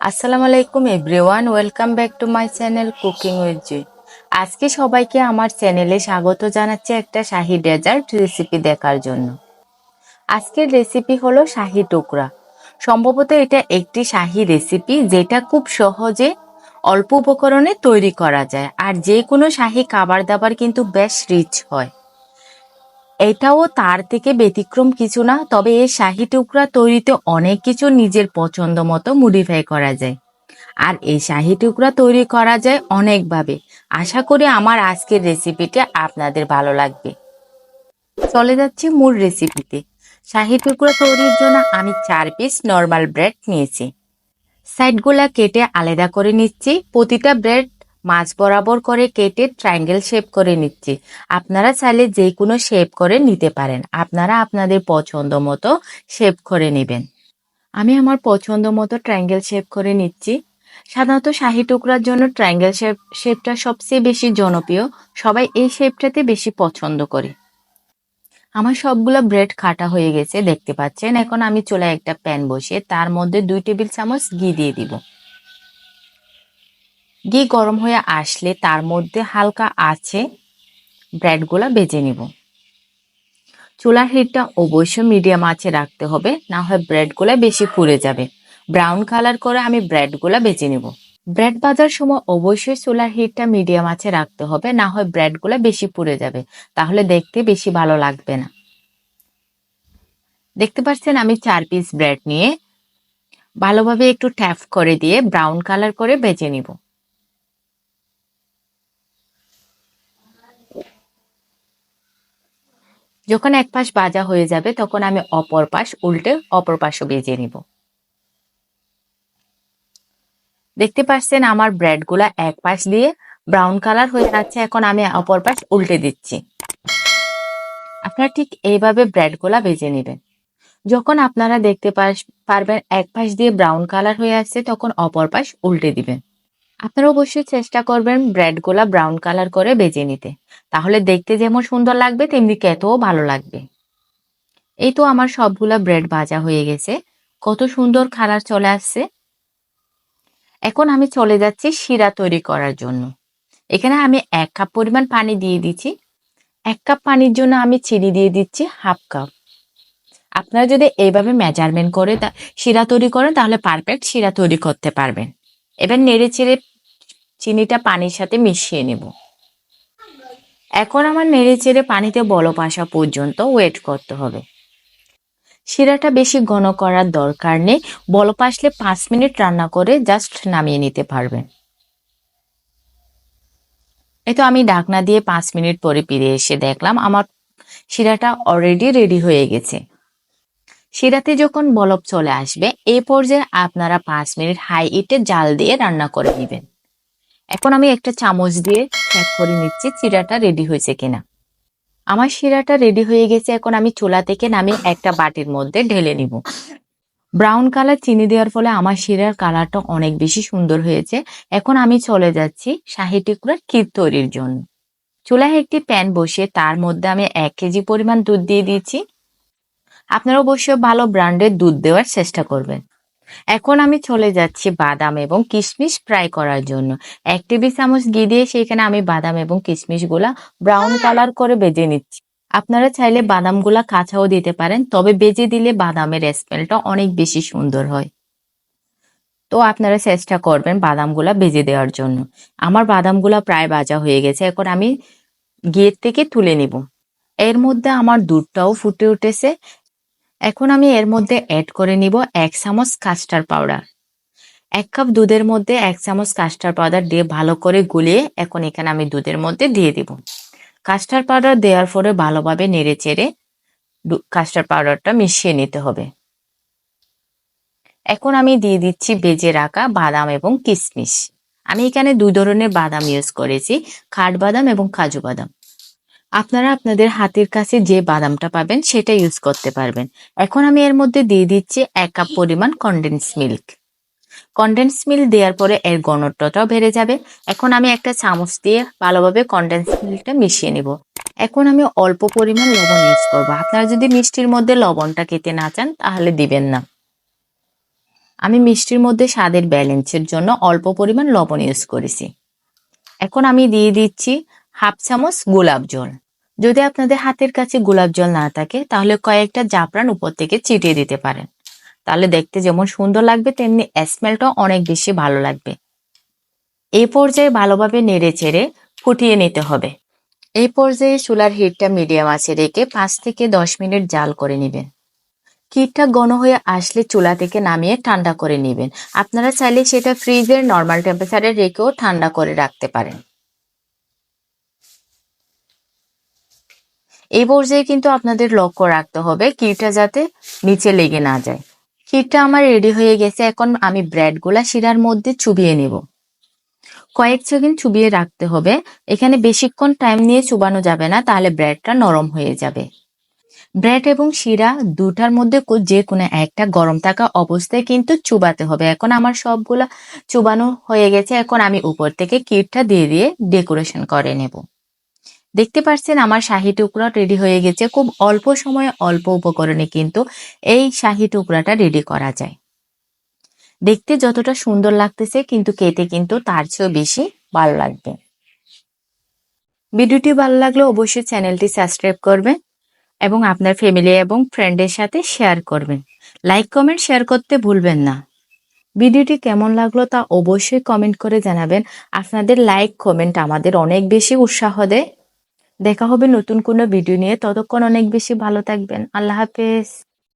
আসসালামু আলাইকুম everyone, welcome back to my channel cooking with Jui. আজকে সবাইকে আমার চ্যানেলে স্বাগত জানাচ্ছি একটা শাহি ডেজার্ট রেসিপি দেখার জন্য। আজকের রেসিপি হলো শাহি টুকরা। সম্ভবত এটা একটি শাহি রেসিপি যেটা খুব সহজে অল্প উপকরণে তৈরি করা যায়। আর যে কোনো শাহি খাবার দাবার কিন্তু বেশ রিচ হয়। এটাও তার থেকে ব্যতিক্রম কিছু না, তবে এই শাহি টুকরা তৈরিতে অনেক কিছু নিজের পছন্দ মতো মডিফাই করা যায়। আর এই শাহি টুকরা তৈরি করা যায় অনেকভাবে। আশা করি আমার আজকের রেসিপিটা আপনাদের ভালো লাগবে। চলে যাচ্ছি মূল রেসিপিতে শাহি টুকরা তৈরির জন্য আমি চার পিস নর্মাল ব্রেড নিয়েছি। সাইডগুলা কেটে আলাদা করে নিচ্ছি। প্রতিটা ব্রেড মাছ বরাবর করে কেটে ট্রায়াঙ্গেল শেপ করে নিচ্ছি। আপনারা চাইলে যে কোনো শেপ করে নিতে পারেন। আপনারা আপনাদের পছন্দ মতো শেপ করে নেবেন। আমি আমার পছন্দ মতো ট্রায়াঙ্গেল শেপ করে নিচ্ছি। সাধারণত শাহি টুকরার জন্য ট্রায়াঙ্গেল শেপ শেপটা সবচেয়ে বেশি জনপ্রিয়। সবাই এই শেপটাতে বেশি পছন্দ করে। আমার সবগুলো ব্রেড কাটা হয়ে গেছে, দেখতে পাচ্ছেন? এখন আমি চুলায় একটা প্যান বসিয়ে তার মধ্যে দুই টেবিল চামচ ঘি দিয়ে দিব। ঘি গরম হয়ে আসলে তার মধ্যে হালকা আছে ব্রেডগুলো বেজে নিব। চুলার হিটটা অবশ্যই মিডিয়াম আঁচে রাখতে হবে, না হয় ব্রেডগুলো বেশি পুড়ে যাবে। ব্রাউন কালার করে আমি ব্রেডগুলো বেজে নিব। ব্রেড ভাজার সময় অবশ্যই চুলার হিটটা মিডিয়াম আঁচে রাখতে হবে, না হয় ব্রেডগুলো বেশি পুড়ে যাবে। তাহলে দেখতে বেশি ভালো লাগবে না। দেখতে পাচ্ছেন আমি চার পিস ব্রেড নিয়ে ভালোভাবে একটু ট্যাপ করে দিয়ে ব্রাউন কালার করে বেজে নিব। যখন এক পাশ বাজা হয়ে যাবে, তখন আমি অপর পাশ উল্টে অপর পাশও বেজে নিব। দেখতে পাচ্ছেন আমার ব্রেডগুলা এক পাশ দিয়ে ব্রাউন কালার হয়ে যাচ্ছে, এখন আমি অপর পাশ উল্টে দিচ্ছি। আপনারা ঠিক এইভাবে ব্রেডগুলা ভেজে নেবেন। যখন আপনারা দেখতে পারবেন এক পাশ দিয়ে ব্রাউন কালার হয়ে আসছে, তখন অপর পাশ উল্টে দিবেন। আপনারা অবশ্যই চেষ্টা করবেন ব্রেডগুলা ব্রাউন কালার করে বেজে নিতে। তাহলে দেখতে যেমন সুন্দর লাগবে, তেমনি খেতেও ভালো লাগবে। এই তো আমার সবগুলা ব্রেড ভাজা হয়ে গেছে। কত সুন্দর কালার চলে আসছে। এখন আমি চলে যাচ্ছি শিরা তৈরি করার জন্য। এখানে আমি এক কাপ পরিমাণ পানি দিয়ে দিচ্ছি। এক কাপ পানির জন্য আমি চিনি দিয়ে দিচ্ছি হাফ কাপ আপনারা যদি এইভাবে মেজারমেন্ট করে শিরা তৈরি করেন তাহলে পারফেক্ট শিরা তৈরি করতে পারবেন। এবার নেড়ে চেড়ে চিনিটা পানির সাথে মিশিয়ে নেব। এখন আমার নেড়ে চেড়ে পানিতে বলপ আসা পর্যন্ত ওয়েট করতে হবে। শিরাটা বেশি ঘন করার দরকার নেই বলপ আসলে পাঁচ মিনিট রান্না করে জাস্ট নামিয়ে নিতে পারবেন। এই তো আমি ঢাকনা দিয়ে পাঁচ মিনিট পরে ফিরে এসে দেখলাম আমার শিরাটা অলরেডি রেডি হয়ে গেছে। শিরাতে যখন বলব চলে আসবে, এ পর্যায়ে আপনারা পাঁচ মিনিট হাই ইটে জাল দিয়ে রান্না করে নেবেন। এখন আমি একটা চামচ দিয়ে চেক করে নিচ্ছি চিরাটা রেডি হয়েছে কিনা। আমার শিরাটা রেডি হয়ে গেছে, এখন আমি চুলা থেকে নামিয়ে একটা বাটির মধ্যে ঢেলে নিব। ব্রাউন কালার চিনি দেওয়ার ফলে আমার শিরার কালারটা অনেক বেশি সুন্দর হয়েছে। এখন আমি চলে যাচ্ছি শাহি টুকরার ক্ষীর তৈরির জন্য। চুলায় একটি প্যান বসিয়ে তার মধ্যে আমি এক কেজি পরিমাণ দুধ দিয়ে দিয়েছি আপনারা অবশ্যই ভালো ব্র্যান্ডের দুধ দেওয়ার চেষ্টা করবেন। এখন আমি চলে যাচ্ছি বাদাম এবং কিশমিশ ফ্রাই করার জন্য। এক টেবিল চামচ ঘি দিয়ে সেখানে আমি বাদাম এবং কিশমিশগুলা ব্রাউন কালার করে বেজে নিচ্ছি। আপনারা চাইলে বাদামগুলা কাঁচাও দিতে পারেন, তবে বেজে দিলে বাদামের স্মেলটা অনেক বেশি সুন্দর হয়। তো আপনারা চেষ্টা করবেন বাদামগুলা বেজে দেওয়ার জন্য। আমার বাদামগুলা প্রায় ভাজা হয়ে গেছে, এখন আমি গিয়ের থেকে তুলে নিব। এর মধ্যে আমার দুধটাও ফুটে উঠেছে। এখন আমি এর মধ্যে অ্যাড করে নিব এক চামচ কাস্টার পাউডার এক কাপ দুধের মধ্যে এক চামচ কাস্টার পাউডার দিয়ে ভালো করে গুলিয়ে এখন এখানে আমি দুধের মধ্যে দিয়ে দিব। কাস্টার পাউডার দেওয়ার পরে ভালোভাবে নেড়ে চেড়ে কাস্টার পাউডারটা মিশিয়ে নিতে হবে। এখন আমি দিয়ে দিচ্ছি বেজে রাখা বাদাম এবং কিশমিশ আমি এখানে দুই ধরনের বাদাম ইউজ করেছি, খাট বাদাম এবং কাজু বাদাম। আপনারা আপনাদের হাতের কাছে যে বাদামটা পাবেন সেটা ইউজ করতে পারবেন। এখন আমি এর মধ্যে দিয়ে দিচ্ছি এক কাপ পরিমাণ কন্ডেন্স মিল্ক কন্ডেন্স মিল্ক দেওয়ার পরে এর ঘনত্বটাও বেড়ে যাবে। এখন আমি একটা চামচ দিয়ে ভালোভাবে কন্ডেন্স মিল্কটা মিশিয়ে নিব। এখন আমি অল্প পরিমাণ লবণ ইউজ করব। আপনারা যদি মিষ্টির মধ্যে লবণটা খেতে না চান, তাহলে দিবেন না। আমি মিষ্টির মধ্যে স্বাদের ব্যালেন্সের জন্য অল্প পরিমাণ লবণ ইউজ করেছি। এখন আমি দিয়ে দিচ্ছি হাফ চামচ গোলাপ জল। যদি আপনাদের হাতের কাছে গোলাপ জল না থাকে, তাহলে কয়েকটা জাফরান উপর থেকে চিটিয়ে দিতে পারেন। তাহলে দেখতে যেমন সুন্দর লাগবে, তেমনি স্মেলটাও অনেক বেশি ভালো লাগবে। এই পর্যায়ে ভালোভাবে নেড়ে চেড়ে ফুটিয়ে নিতে হবে। এই পর্যায়ে চুলার হিটটা মিডিয়াম আছে রেখে পাঁচ থেকে দশ মিনিট জাল করে নেবেন। ক্ষীরটা ঘন হয়ে আসলে চুলা থেকে নামিয়ে ঠান্ডা করে নেবেন। আপনারা চাইলে সেটা ফ্রিজের নর্মাল টেম্পারেচারে রেখেও ঠান্ডা করে রাখতে পারেন। এই পর্যায়ে কিন্তু আপনাদের লক্ষ্য রাখতে হবে ক্ষীরটা যাতে নিচে লেগে না যায়। ক্ষীরটা আমার রেডি হয়ে গেছে, এখন আমি ব্রেডগুলা শিরার মধ্যে চুবিয়ে নেব। কয়েক সেকেন্ড চুবিয়ে রাখতে হবে। এখানে বেশিক্ষণ টাইম নিয়ে চুবানো যাবে না, তাহলে ব্রেডটা নরম হয়ে যাবে। ব্রেড এবং শিরা দুটার মধ্যে যে কোনো একটা গরম থাকা অবস্থায় কিন্তু চুবাতে হবে। এখন আমার সবগুলা চুবানো হয়ে গেছে, এখন আমি উপর থেকে কিটটা দিয়ে দিয়ে ডেকোরেশন করে নেব। দেখতে পাচ্ছেন আমার শাহি টুকরা রেডি হয়ে গেছে। খুব অল্প সময়ে অল্প উপকরণে কিন্তু এই শাহি টুকরাটা রেডি করা যায়। দেখতে যতটা সুন্দর লাগতেছে কিন্তু খেতে কিন্তু তার চেয়েও বেশি ভালো লাগবে। ভিডিওটি ভালো লাগলে অবশ্যই চ্যানেলটি সাবস্ক্রাইব করবেন এবং আপনার ফ্যামিলি এবং ফ্রেন্ডের সাথে শেয়ার করবেন। লাইক কমেন্ট শেয়ার করতে ভুলবেন না। ভিডিওটি কেমন লাগল তা অবশ্যই কমেন্ট করে জানাবেন। আপনাদের লাইক কমেন্ট আমাদের অনেক বেশি উৎসাহ দেয়। দেখা হবে নতুন কোনো ভিডিও নিয়ে। ততক্ষণ অনেক বেশি ভালো থাকবেন। আল্লাহ হাফেজ।